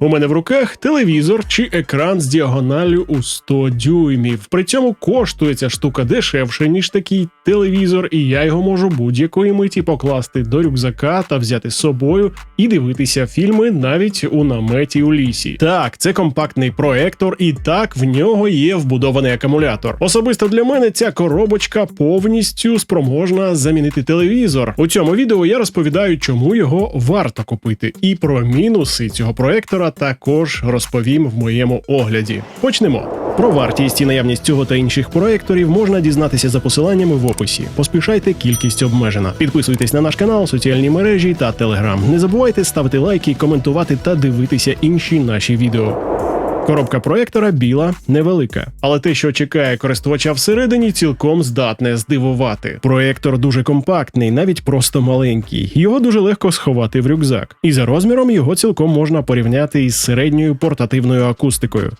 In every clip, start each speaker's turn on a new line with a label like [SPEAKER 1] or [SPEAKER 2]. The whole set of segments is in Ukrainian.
[SPEAKER 1] У мене в руках телевізор чи екран з діагоналлю у 100 дюймів. При цьому коштує ця штука дешевше, ніж такий телевізор, і я його можу будь-якої миті покласти до рюкзака та взяти з собою і дивитися фільми навіть у наметі у лісі. Так, це компактний проектор, і так в нього є вбудований акумулятор. Особисто для мене ця коробочка повністю спроможна замінити телевізор. У цьому відео я розповідаю, чому його варто купити, і про мінуси цього проектора також розповім в моєму огляді. Почнемо. Про вартість і наявність цього та інших проекторів можна дізнатися за посиланнями в описі. Поспішайте, кількість обмежена. Підписуйтесь на наш канал, соціальні мережі та телеграм. Не забувайте ставити лайки, коментувати та дивитися інші наші відео. Коробка проєктора біла, невелика, але те, що чекає користувача всередині, цілком здатне здивувати. Проєктор дуже компактний, навіть просто маленький. Його дуже легко сховати в рюкзак, і за розміром його цілком можна порівняти із середньою портативною акустикою.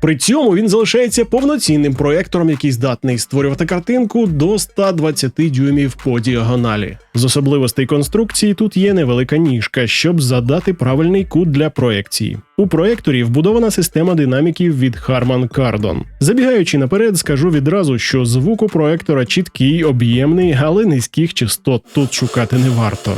[SPEAKER 1] При цьому він залишається повноцінним проектором, який здатний створювати картинку до 120 дюймів по діагоналі. З особливостей конструкції тут є невелика ніжка, щоб задати правильний кут для проекції. У проекторі вбудована система динаміків від Harman Kardon. Забігаючи наперед, скажу відразу, що звук у проектора чіткий, об'ємний, але низьких частот тут шукати не варто.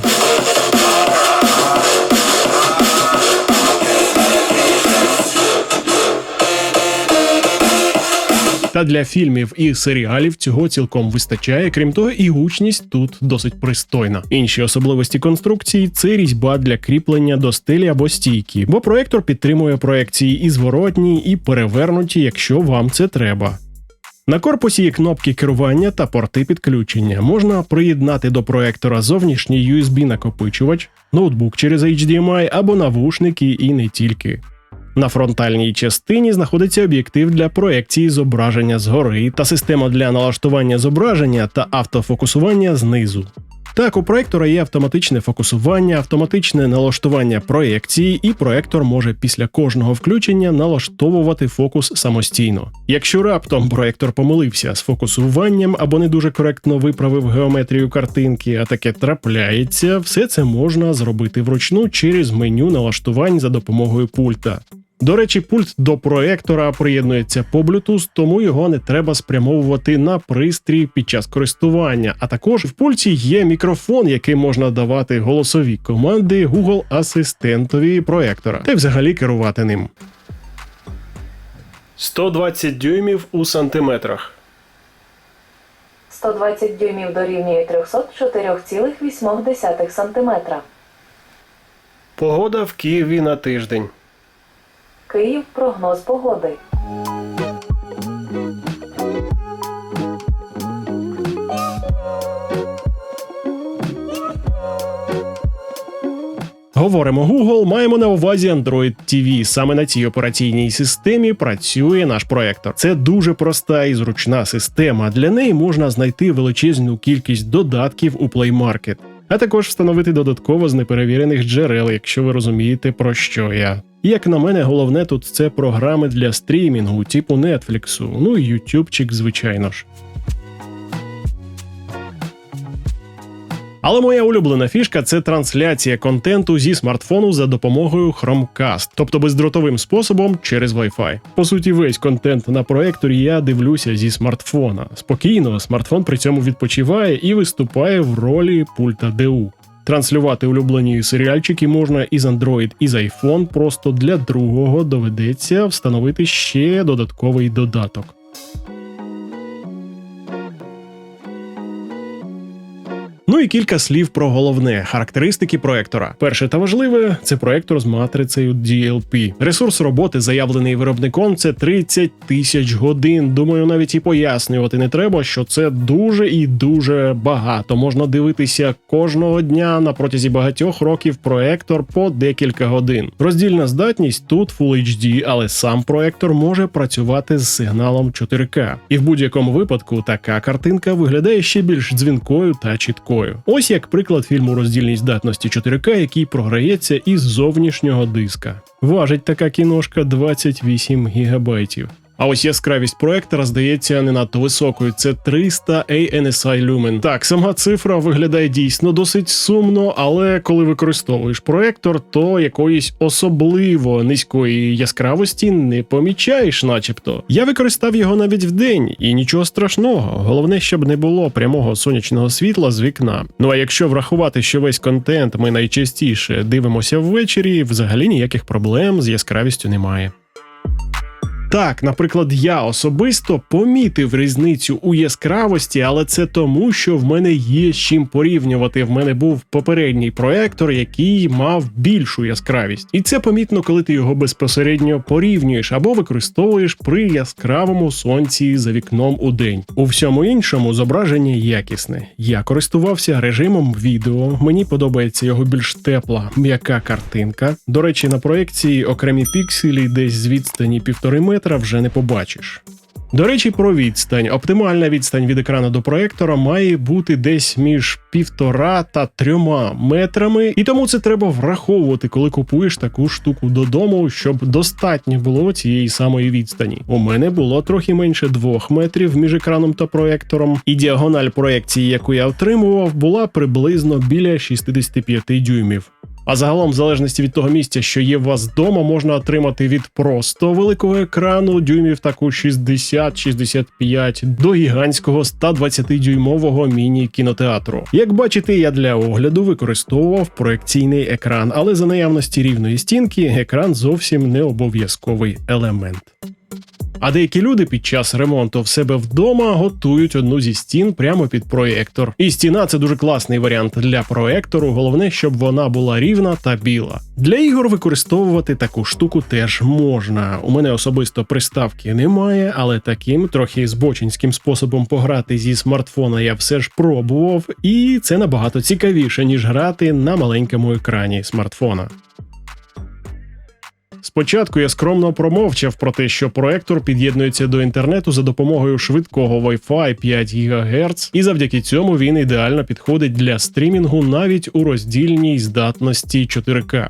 [SPEAKER 1] Та для фільмів і серіалів цього цілком вистачає. Крім того, і гучність тут досить пристойна. Інші особливості конструкції це різьба для кріплення до стелі або стійки, бо проектор підтримує проекції і зворотні, і перевернуті, якщо вам це треба. На корпусі є кнопки керування та порти підключення. Можна приєднати до проектора зовнішній USB-накопичувач, ноутбук через HDMI або навушники і не тільки. На фронтальній частині знаходиться об'єктив для проекції зображення згори та система для налаштування зображення та автофокусування знизу. Так, у проектора є автоматичне фокусування, автоматичне налаштування проекції, і проектор може після кожного включення налаштовувати фокус самостійно. Якщо раптом проектор помилився з фокусуванням або не дуже коректно виправив геометрію картинки, а таке трапляється, все це можна зробити вручну через меню налаштувань за допомогою пульта. До речі, пульт до проектора приєднується по Bluetooth, тому його не треба спрямовувати на пристрій під час користування. А також в пульті є мікрофон, який можна давати голосові команди Google асистентові проектора, та й взагалі керувати ним. 120 дюймів у сантиметрах.
[SPEAKER 2] 120 дюймів дорівнює 304,8 см.
[SPEAKER 1] Погода в Києві на тиждень.
[SPEAKER 2] Київ прогноз погоди.
[SPEAKER 1] Говоримо Google, маємо на увазі Android TV. Саме на цій операційній системі працює наш проектор. Це дуже проста і зручна система. Для неї можна знайти величезну кількість додатків у Play Market, а також встановити додатково з неперевірених джерел, якщо ви розумієте про що я. Як на мене, головне тут це програми для стрімінгу, типу Netflix, ну і ютубчик, звичайно ж. Але моя улюблена фішка це трансляція контенту зі смартфону за допомогою Chromecast, тобто бездротовим способом через Wi-Fi. По суті, весь контент на проекторі я дивлюся зі смартфона. Спокійно, смартфон при цьому відпочиває і виступає в ролі пульта DU. Транслювати улюблені серіальчики можна із Android, і з iPhone, просто для другого доведеться встановити ще додатковий додаток. Ну і кілька слів про головне характеристики проектора. Перше та важливе це проектор з матрицею DLP. Ресурс роботи, заявлений виробником, це 30 тисяч годин. Думаю, навіть і пояснювати не треба, що це дуже і дуже багато. Можна дивитися кожного дня на протязі багатьох років проектор по декілька годин. Роздільна здатність тут Full HD, але сам проектор може працювати з сигналом 4К. І в будь-якому випадку така картинка виглядає ще більш дзвінкою та чіткою. Ось як приклад фільму роздільній здатності 4К, який програється із зовнішнього диска. Важить така кіношка 28 гігабайтів. А ось яскравість проектора здається не надто високою. Це 300 ANSI Lumen. Так, сама цифра виглядає дійсно досить сумно, але коли використовуєш проектор, то якоїсь особливо низької яскравості не помічаєш, начебто. Я використав його навіть вдень, і нічого страшного. Головне, щоб не було прямого сонячного світла з вікна. Ну а якщо врахувати, що весь контент ми найчастіше дивимося ввечері, взагалі ніяких проблем з яскравістю немає. Так, наприклад, я особисто помітив різницю у яскравості, але це тому, що в мене є з чим порівнювати. В мене був попередній проектор, який мав більшу яскравість, і це помітно, коли ти його безпосередньо порівнюєш або використовуєш при яскравому сонці за вікном у день. У всьому іншому зображення якісне. Я користувався режимом відео. Мені подобається його більш тепла, м'яка картинка. До речі, на проекції окремі пікселі десь з відстані півтори метра вже не побачиш. До речі, про відстань. Оптимальна відстань від екрану до проектора має бути десь між півтора та трьома метрами, і тому це треба враховувати, коли купуєш таку штуку додому, щоб достатньо було цієї самої відстані. У мене було трохи менше двох метрів між екраном та проектором, і діагональ проекції, яку я отримував, була приблизно біля 65 дюймів. А загалом, в залежності від того місця, що є у вас вдома, можна отримати від просто великого екрану дюймів таку 60-65 до гігантського 120-дюймового міні-кінотеатру. Як бачите, я для огляду використовував проекційний екран, але за наявності рівної стінки екран зовсім не обов'язковий елемент. А деякі люди під час ремонту в себе вдома готують одну зі стін прямо під проєктор. І стіна це дуже класний варіант для проектору. Головне, щоб вона була рівна та біла. Для ігор використовувати таку штуку теж можна. У мене особисто приставки немає, але таким трохи збочинським способом пограти зі смартфона я все ж пробував, і це набагато цікавіше ніж грати на маленькому екрані смартфона. Спочатку я скромно промовчав про те, що проектор під'єднується до інтернету за допомогою швидкого Wi-Fi 5 ГГц, і завдяки цьому він ідеально підходить для стрімінгу навіть у роздільній здатності 4К.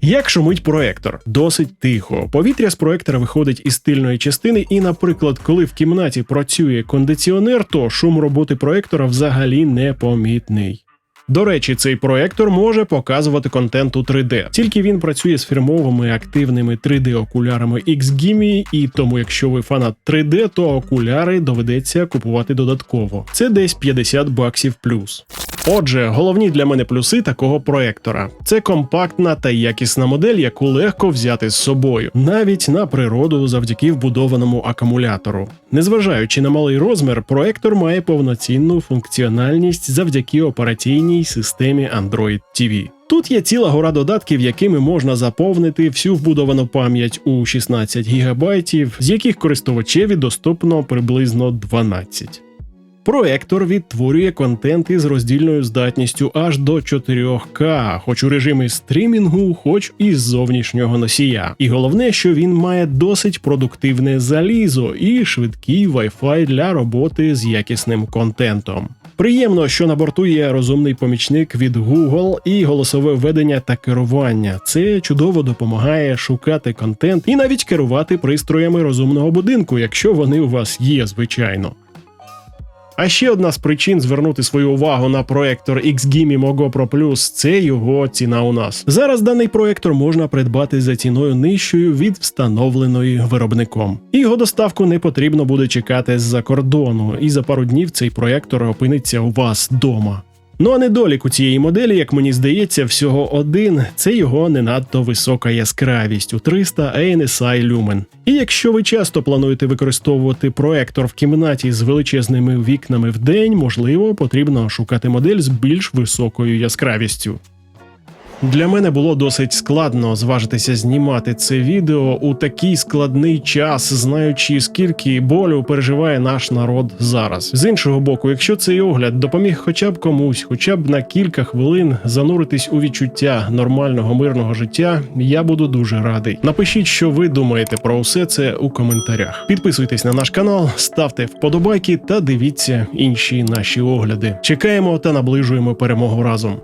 [SPEAKER 1] Як шумить проектор? Досить тихо. Повітря з проектора виходить із тильної частини, і, наприклад, коли в кімнаті працює кондиціонер, то шум роботи проектора взагалі непомітний. До речі, цей проектор може показувати контент у 3D, тільки він працює з фірмовими активними 3D-окулярами XGIMI, і тому, якщо ви фанат 3D, то окуляри доведеться купувати додатково. Це десь 50 баксів плюс. Отже, головні для мене плюси такого проектора: це компактна та якісна модель, яку легко взяти з собою, навіть на природу завдяки вбудованому акумулятору. Незважаючи на малий розмір, проектор має повноцінну функціональність завдяки операційній системі Android TV. Тут є ціла гора додатків, якими можна заповнити всю вбудовану пам'ять у 16 ГБ, з яких користувачеві доступно приблизно 12. Проектор відтворює контент із роздільною здатністю аж до 4К, хоч у режимі стрімінгу, хоч і зовнішнього носія. І головне, що він має досить продуктивне залізо і швидкий Wi-Fi для роботи з якісним контентом. Приємно, що на борту є розумний помічник від Google і голосове введення та керування. Це чудово допомагає шукати контент і навіть керувати пристроями розумного будинку, якщо вони у вас є, звичайно. А ще одна з причин звернути свою увагу на проектор XGIMI Mogo Pro Plus – це його ціна у нас. Зараз даний проектор можна придбати за ціною нижчою від встановленої виробником. Його доставку не потрібно буде чекати з-за кордону, і за пару днів цей проектор опиниться у вас вдома. Ну а недолік у цієї моделі, як мені здається, всього один це його не надто висока яскравість у 300 ANSI Lumen. І якщо ви часто плануєте використовувати проектор в кімнаті з величезними вікнами в день, можливо, потрібно шукати модель з більш високою яскравістю. Для мене було досить складно зважитися знімати це відео у такий складний час, знаючи скільки болю переживає наш народ зараз. З іншого боку, якщо цей огляд допоміг хоча б комусь, хоча б на кілька хвилин зануритись у відчуття нормального мирного життя, я буду дуже радий. Напишіть, що ви думаєте про усе це у коментарях. Підписуйтесь на наш канал, ставте вподобайки та дивіться інші наші огляди. Чекаємо та наближуємо перемогу разом.